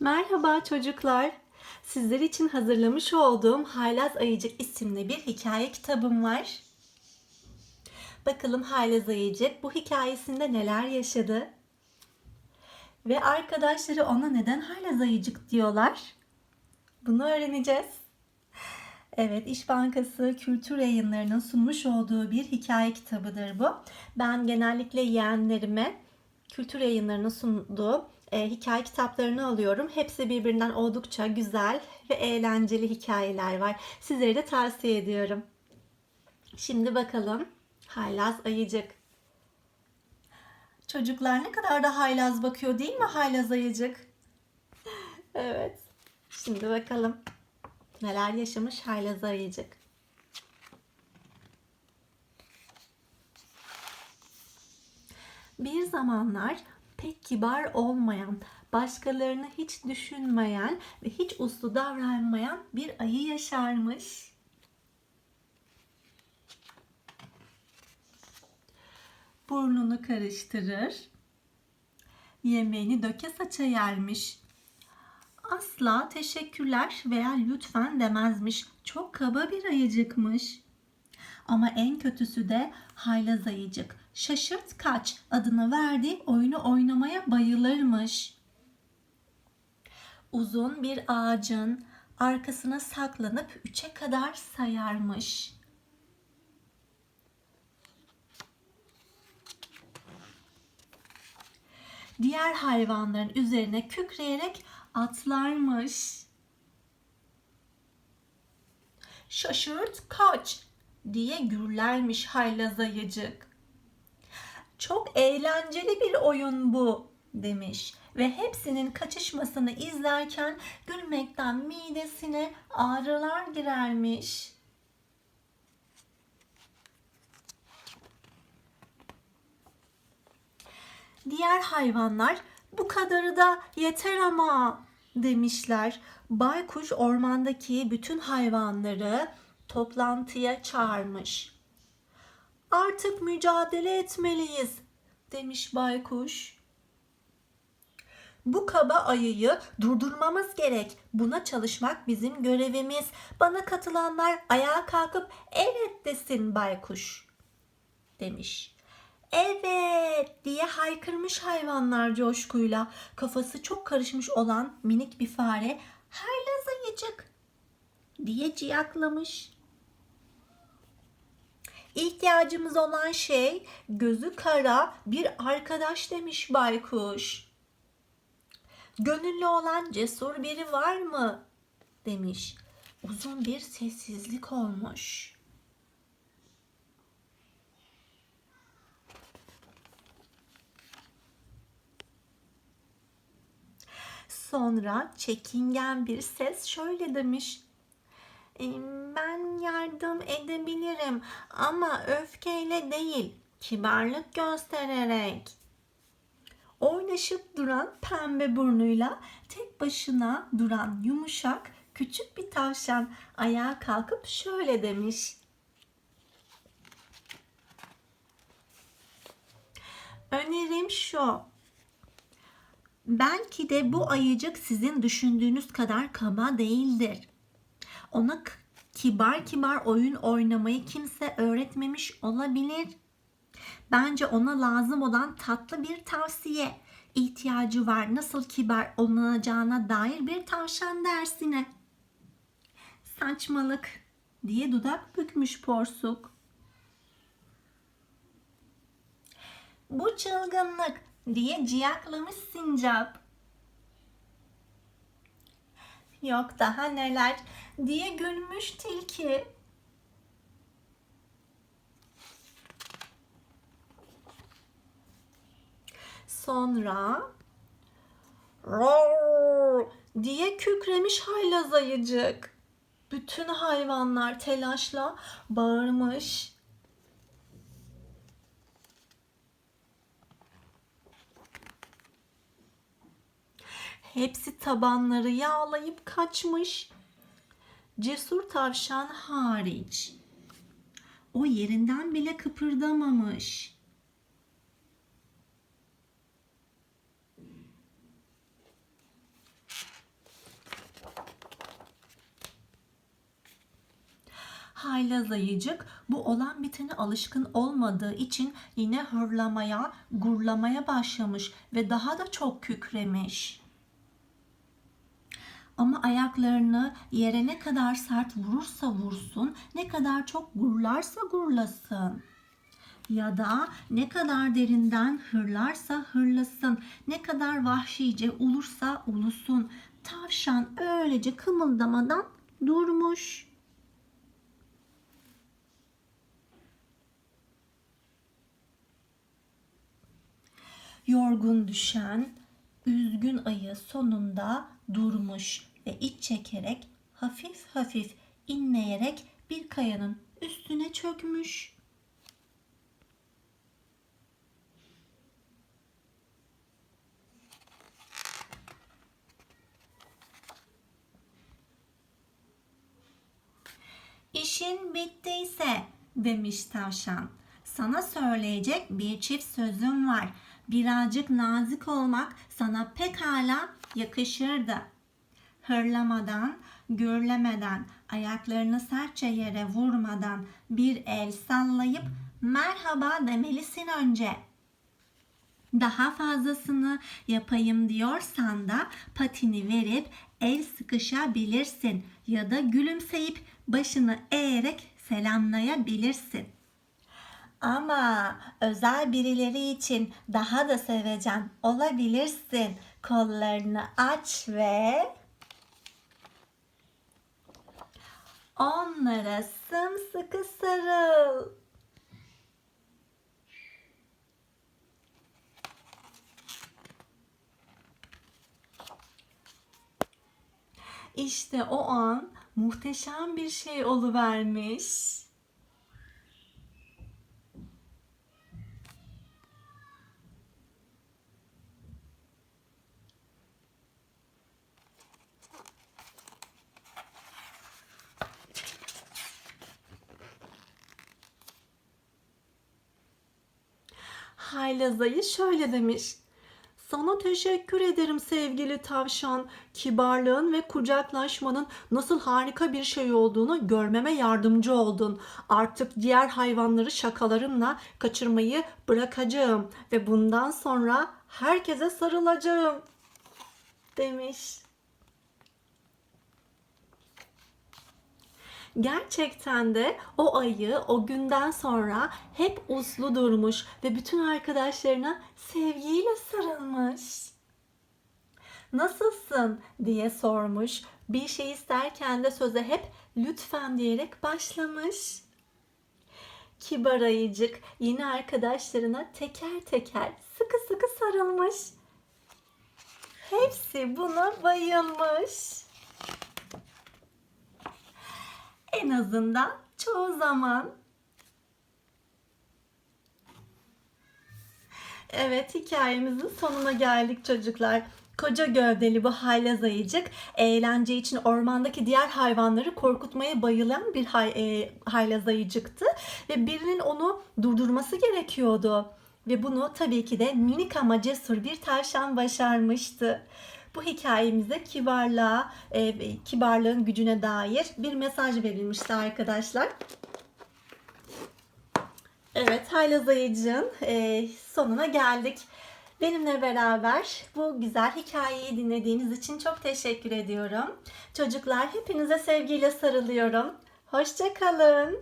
Merhaba çocuklar. Sizler için hazırlamış olduğum Haylaz Ayıcık isimli bir hikaye kitabım var. Bakalım Haylaz Ayıcık bu hikayesinde neler yaşadı? Ve arkadaşları ona neden Haylaz Ayıcık diyorlar? Bunu öğreneceğiz. Evet, İş Bankası Kültür Yayınları'nın sunmuş olduğu bir hikaye kitabıdır bu. Ben genellikle yeğenlerime Kültür Yayınları'nın sunduğu e, hikaye kitaplarını alıyorum. Hepsi birbirinden oldukça güzel ve eğlenceli hikayeler var. Sizlere de tavsiye ediyorum. Şimdi bakalım. Haylaz Ayıcık. Çocuklar ne kadar da haylaz bakıyor değil mi haylaz ayıcık? Evet. Şimdi bakalım. Neler yaşamış haylaz ayıcık. Bir zamanlar pek kibar olmayan, başkalarını hiç düşünmeyen ve hiç uslu davranmayan bir ayı yaşarmış. Burnunu karıştırır, yemeğini döke saça yermiş. Asla teşekkürler veya lütfen demezmiş. Çok kaba bir ayıcıkmış. Ama en kötüsü de haylaz ayıcık. Şaşırt kaç adını verdiği oyunu oynamaya bayılırmış. Uzun bir ağacın arkasına saklanıp üçe kadar sayarmış. Diğer hayvanların üzerine kükreyerek atlarmış. Şaşırt kaç diye gürlermiş haylaz ayıcık. Çok eğlenceli bir oyun bu demiş ve hepsinin kaçışmasını izlerken gülmekten midesine ağrılar girermiş. Diğer hayvanlar bu kadarı da yeter ama demişler. Baykuş ormandaki bütün hayvanları toplantıya çağırmış. Artık mücadele etmeliyiz demiş baykuş. Bu kaba ayıyı durdurmamız gerek. Buna çalışmak bizim görevimiz. Bana katılanlar ayağa kalkıp evet desin baykuş demiş. Evet diye haykırmış hayvanlar coşkuyla. Kafası çok karışmış olan minik bir fare haylaz ayıcık diye ciyaklamış. İhtiyacımız olan şey gözü kara bir arkadaş demiş baykuş. Gönüllü olan cesur biri var mı? demiş. Uzun bir sessizlik olmuş. Sonra çekingen bir ses şöyle demiş. "E, Ben yardım edebilirim ama öfkeyle değil, kibarlık göstererek. Oynaşıp duran pembe burnuyla tek başına duran yumuşak küçük bir tavşan ayağa kalkıp şöyle demiş. Önerim şu. Belki de bu ayıcık sizin düşündüğünüz kadar kaba değildir. Ona kibar kibar oyun oynamayı kimse öğretmemiş olabilir. Bence ona lazım olan tatlı bir tavsiye ihtiyacı var. Nasıl kibar olunacağına dair bir tavşan dersine. Saçmalık diye dudak bükmüş porsuk. Bu çılgınlık diye ciyaklamış sincap. Yok daha neler diye gülmüş tilki. Sonra diye kükremiş haylaz ayıcık. Bütün hayvanlar telaşla bağırmış. Hepsi tabanları yağlayıp kaçmış. Cesur tavşan hariç. O yerinden bile kıpırdamamış. haylaz ayıcık bu olan bitene alışkın olmadığı için yine hırlamaya, gurlamaya başlamış ve daha da çok kükremiş. Ama ayaklarını yere ne kadar sert vurursa vursun, ne kadar çok gurlarsa gurlasın. Ya da ne kadar derinden hırlarsa hırlasın, ne kadar vahşice ulursa ulusun. Tavşan öylece kımıldamadan durmuş. Yorgun düşen, üzgün ayı sonunda durmuş ve iç çekerek hafif hafif inleyerek bir kayanın üstüne çökmüş. İşin bittiyse demiş tavşan. Sana söyleyecek bir çift sözüm var. Birazcık nazik olmak sana pekala yakışırdı. Hırlamadan, gürlemeden, ayaklarını sertçe yere vurmadan bir el sallayıp merhaba demelisin önce. Daha fazlasını yapayım diyorsan da patini verip el sıkışabilirsin ya da gülümseyip başını eğerek selamlayabilirsin. Ama özel birileri için daha da sevecen olabilirsin. Kollarını aç ve onlara sımsıkı sarıl. İşte o an muhteşem bir şey oluvermiş. Haylazayı şöyle demiş. Sana teşekkür ederim sevgili tavşan. Kibarlığın ve kucaklaşmanın nasıl harika bir şey olduğunu görmeme yardımcı oldun. Artık diğer hayvanları şakalarımla kaçırmayı bırakacağım ve bundan sonra herkese sarılacağım." demiş. Gerçekten de o ayı o günden sonra hep uslu durmuş ve bütün arkadaşlarına sevgiyle sarılmış. Nasılsın diye sormuş. Bir şey isterken de söze hep lütfen diyerek başlamış. Kibar ayıcık yeni arkadaşlarına teker teker sıkı sıkı sarılmış. Hepsi buna bayılmış. En azından çoğu zaman. Evet hikayemizin sonuna geldik çocuklar. Koca gövdeli bu haylaz ayıcık eğlence için ormandaki diğer hayvanları korkutmaya bayılan bir hay, e, haylaz ayıcıktı. Ve birinin onu durdurması gerekiyordu. Ve bunu tabii ki de minik ama cesur bir tavşan başarmıştı. Bu hikayemize kibarlığa, e, kibarlığın gücüne dair bir mesaj verilmişti arkadaşlar. Evet, Haylaz Ayıcı'nın e, sonuna geldik. Benimle beraber bu güzel hikayeyi dinlediğiniz için çok teşekkür ediyorum. Çocuklar hepinize sevgiyle sarılıyorum. Hoşçakalın.